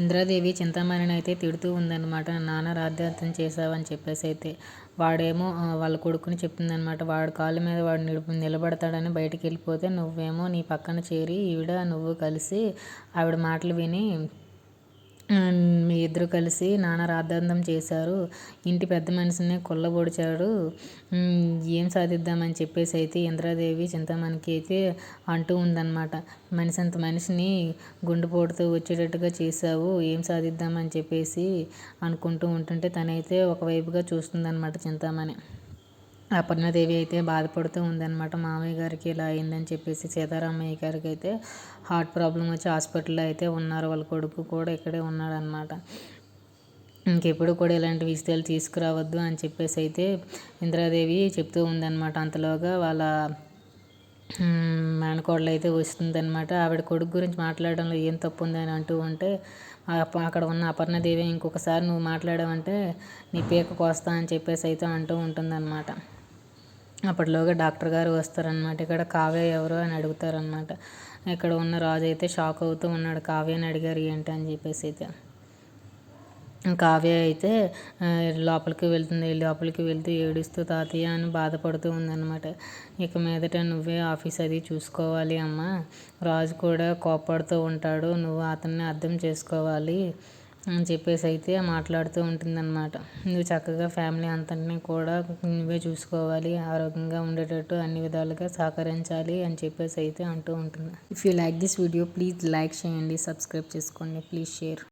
ఇంద్రాదేవి చింతామణిని అయితే తిడుతూ ఉందన్నమాట. నాన్న రాద్ధాంతం చేశావని చెప్పేసి అయితే వాడేమో వాళ్ళ కొడుకుని చెప్తుందనమాట వాడు కాళ్ళ మీద వాడు నిలుపు నిలబడతాడని బయటికి వెళ్ళిపోతే నువ్వేమో నీ పక్కన చేరి ఈవిడ నువ్వు కలిసి ఆవిడ మాటలు విని మీ ఇద్దరు కలిసి నాన్న రాద్ధాంతం చేశారు. ఇంటి పెద్ద మనిషిని కొల్లబొడిచాడు. ఏం సాధిద్దామని చెప్పేసి అయితే ఇంద్రాదేవి చింతామణికి అయితే అంటూ ఉందన్నమాట. మనిషి అంత మనిషిని గుండెపోటుతో వచ్చేటట్టుగా చేశావు. ఏం సాధిద్దామని చెప్పేసి అనుకుంటూ ఉంటుంటే తనైతే ఒకవైపుగా చూస్తుందన్నమాట చింతామణి. అపర్ణదేవి అయితే బాధపడుతూ ఉందన్నమాట. మామయ్య గారికి ఇలా అయిందని చెప్పేసి సీతారామయ్య గారికి అయితే హార్ట్ ప్రాబ్లం వచ్చి హాస్పిటల్లో అయితే ఉన్నారు. వాళ్ళ కొడుకు కూడా ఇక్కడే ఉన్నాడనమాట ఇంకెప్పుడు కూడా ఇలాంటి విషయాలు తీసుకురావద్దు అని చెప్పేసి అయితే ఇంద్రాదేవి చెప్తూ ఉందన్నమాట. అంతలోగా వాళ్ళ మేనకోడలు అయితే వస్తుందన్నమాట. ఆవిడ కొడుకు గురించి మాట్లాడడంలో ఏం తప్పు ఉందని అంటూ ఉంటే అక్కడ ఉన్న అపర్ణదేవి ఇంకొకసారి నువ్వు మాట్లాడావంటే నీ పీక కోస్తా అని చెప్పేసి అయితే అంటూ ఉంటుందన్నమాట. అప్పటిలోగా డాక్టర్ గారు వస్తారనమాట ఇక్కడ కావ్య ఎవరు అని అడుగుతారనమాట ఇక్కడ ఉన్న రాజు అయితే షాక్ అవుతూ ఉన్నాడు. కావ్యని అడిగారు ఏంటి? అని చెప్పేసి అయితే. కావ్య అయితే లోపలికి వెళ్తుంది లోపలికి వెళ్తూ ఏడుస్తూ తాతయ్య అని బాధపడుతూ ఉందన్నమాట. ఇక మీదట నువ్వే ఆఫీస్ అది చూసుకోవాలి అమ్మ. రాజు కూడా కోప్పడుతూ ఉంటాడు. నువ్వు అతన్ని అర్థం చేసుకోవాలి. అని చెప్పేసి అయితే మాట్లాడుతూ ఉంటుందన్నమాట. నువ్వు చక్కగా ఫ్యామిలీ అంతటిని కూడా నువ్వే చూసుకోవాలి ఆరోగ్యంగా ఉండేటట్టు అన్ని విధాలుగా సహకరించాలి అని చెప్పేసి అయితే అంటూ ఉంటుంది. If you like this video please like చేయండి సబ్స్క్రైబ్ చేసుకోండి. Please share